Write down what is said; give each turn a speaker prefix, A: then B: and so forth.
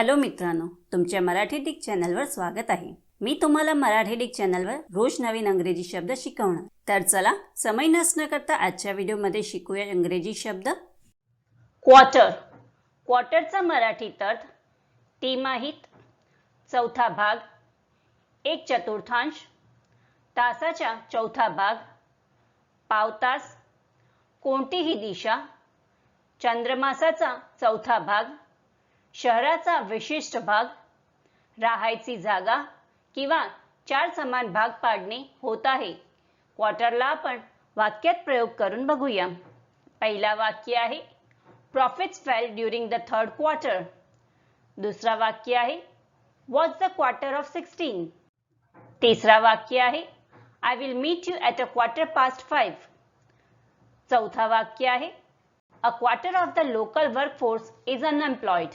A: Hello मित्रांनो तुमच्या Marathi Dick चॅनलवर स्वागत आहे. मी तुम्हाला मराठी डिक चॅनलवर रोज नवीन अंग्रेजी शब्द शिकवणार. तर चला समय नसणं करता आजच्या व्हिडिओमध्ये शिकूया इंग्रजी शब्द. क्वार्टर क्वार्टरचा मराठीत अर्थ तिमाहीत चौथा भाग एक चतुर्थांश तासाच्या चौथा भाग पावतास कोणतीही दिशा चंद्रमासाचा चौथा भाग शहराचा विशिष्ट भाग राहायची जागा किंवा चार समान भाग पाडणे होत आहे. क्वार्टरला आपण वाक्यात प्रयोग करून बघूया. पहिला वाक्य आहे profits fell during the third quarter दुसरा वाक्य आहे watch the quarter of sixteen तिसरा वाक्य आहे I will meet you at a quarter past five चौथा वाक्य आहे a quarter of the local workforce is unemployed